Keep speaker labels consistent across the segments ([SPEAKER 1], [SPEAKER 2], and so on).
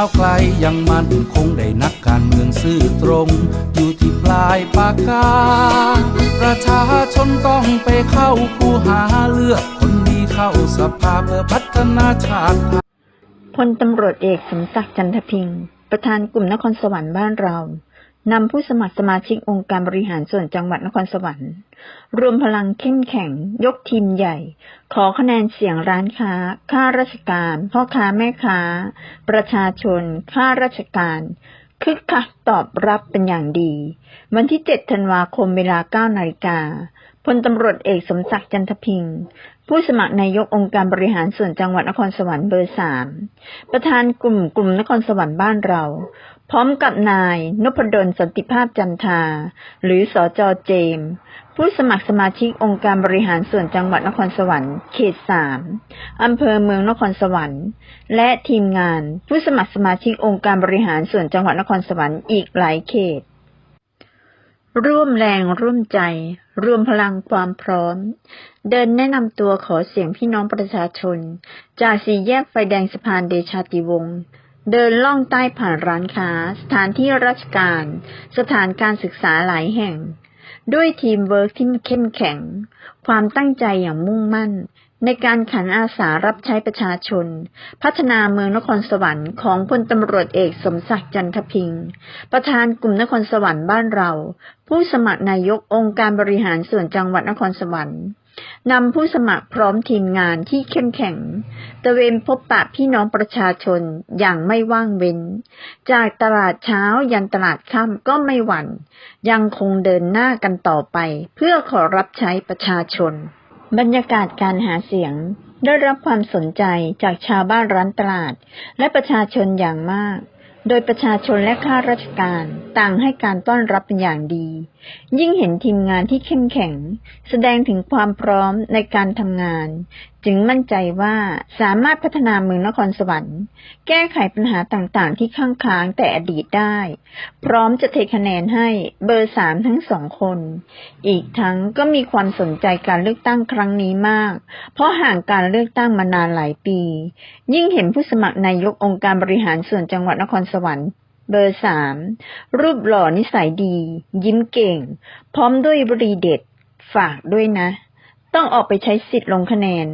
[SPEAKER 1] าวไกลยังมั่นคงได้นักการเมืองซื่อตรง อยู่ที่ปลายปากกา ประชาชนต้องไปเข้าคูหาเลือกคนดีเข้าสภาเพื่อพัฒนาชาติ
[SPEAKER 2] พลตำรวจเอกสมศักดิ์จันทพิง ประธานกลุ่มนครสวรรค์บ้านเรา นำผู้สมัครสมาชิกองค์การบริหารส่วนจังหวัดนครสวรรค์ รวมพลังเข้มแข็ง ยกทีมใหญ่ ขอคะแนนเสียงร้านค้า ข้าราชการ พ่อค้าแม่ค้า ประชาชน ข้าราชการ คึกคักตอบรับเป็นอย่างดี วันที่ 7 ธันวาคมเวลา 9 นาฬิกาพลตำรวจเอกสมศักดิ์จันทพิงผู้สมัครนายกองค์การบริหารส่วนจังหวัดนครสวรรค์เบอร์สามประธานกลุ่มกลุ่มนครสวรรค์บ้านเรา พร้อมกับนายนพดลสันติภาพจันทา หรือสอจอเจม ผู้สมัครสมาชิกองค์การบริหารส่วนจังหวัดนครสวรรค์เขตสามอำเภอเมืองนครสวรรค์ และทีมงาน ผู้สมัครสมาชิกองค์การบริหารส่วนจังหวัดนครสวรรค์อีกหลายเขต ร่วมแรงร่วมใจ รวมพลังความพร้อม เดินแนะนำตัวขอเสียงพี่น้องประชาชน จากสี่แยกไฟแดงสะพานเดชาติวงศ์ เดินล่องใต้ผ่านร้านค้า สถานที่ราชการ สถานการศึกษาหลายแห่ง ด้วยทีมเวิร์กที่เข้มแข็ง ความตั้งใจอย่างมุ่งมั่น ในการขันอาสารับใช้ประชาชน พัฒนาเมืองนครสวรรค์ของพลตำรวจเอกสมศักดิ์จันทพิงค์ประธานกลุ่มนครสวรรค์บ้านเรา ผู้สมัครนายกองค์การบริหารส่วนจังหวัดนครสวรรค์ นำผู้สมัครพร้อมทีมงานที่เข้มแข็ง ตะเวนพบปะพี่น้องประชาชนอย่างไม่ว่างเว้น จากตลาดเช้ายันตลาดค่ำก็ไม่หวัน่น ยังคงเดินหน้ากันต่อไป เพื่อขอรับใช้ประชาชน บรรยากาศการหาเสียงได้รับความสนใจจากชาวบ้านร้านตลาด และประชาชนอย่างมาก โดยประชาชนและข้าราชการต่างให้การต้อนรับเป็นอย่างดี ยิ่งเห็นทีมงานที่เข้มแข็ง แสดงถึงความพร้อมในการทำงานจึงมั่นใจว่าสามารถพัฒนาเมืองนครสวรรค์ แก้ไขปัญหาต่างๆ ที่ข้างค้างแต่อดีตได้ พร้อมจะเทคะแนนให้เบอร์สามทั้งสองคน อีกทั้งก็มีความสนใจการเลือกตั้งครั้งนี้มาก เพราะห่างการเลือกตั้งมานานหลายปี ยิ่งเห็นผู้สมัครนายกองค์การบริหารส่วนจังหวัดนครสวรรค์เบอร์สามรูปหล่อนิสัยดี ยิ้มเก่ง พร้อมด้วยบรีเด็ด ฝากด้วยนะ ต้องออกไปใช้สิทธิ์ลงคะแนน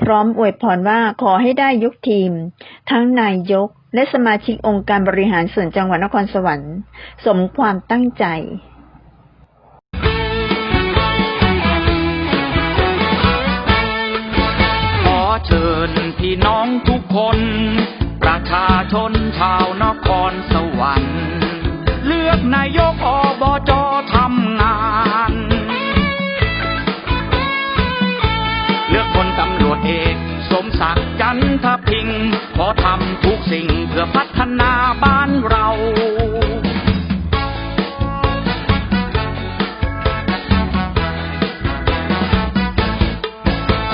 [SPEAKER 2] พร้อมอวยพรว่าขอให้ได้ยกทีม ทั้งนายกและสมาชิกองค์การบริหารส่วนจังหวัดนครสวรรค์ สมความตั้งใจ
[SPEAKER 3] ขอเชิญพี่น้องทุกคน ประชาชนชาวนครสวรรค์ เลือกนายกอ เอกสมศักดิ์จันทพิงค์ขอทำทุกสิ่งเพื่อพัฒนาบ้านเรา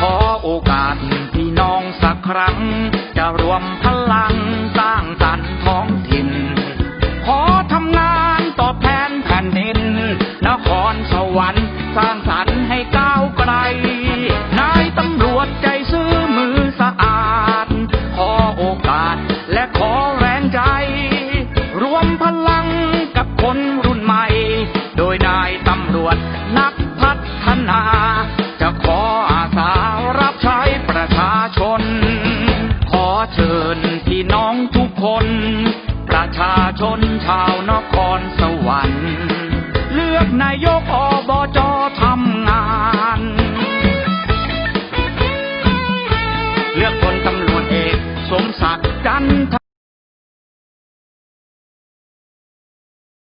[SPEAKER 3] ขอโอกาสพี่น้องสักครั้ง จะรวมพลังสร้างสรรค์ท้องถิ่น ขอทำงานตอบแทนแผ่นดิน นครสวรรค์สร้างสรรค์ให้ก้าวไกล ขอแรงใจ รวมพลังกับคนรุ่นใหม่ โดยนายตำรวจนักพัฒนา จะขออาสารับใช้ประชาชน ขอเชิญพี่น้องทุกคน ประชาชนชาวนครสวรรค์ เลือกนายกอบจทำ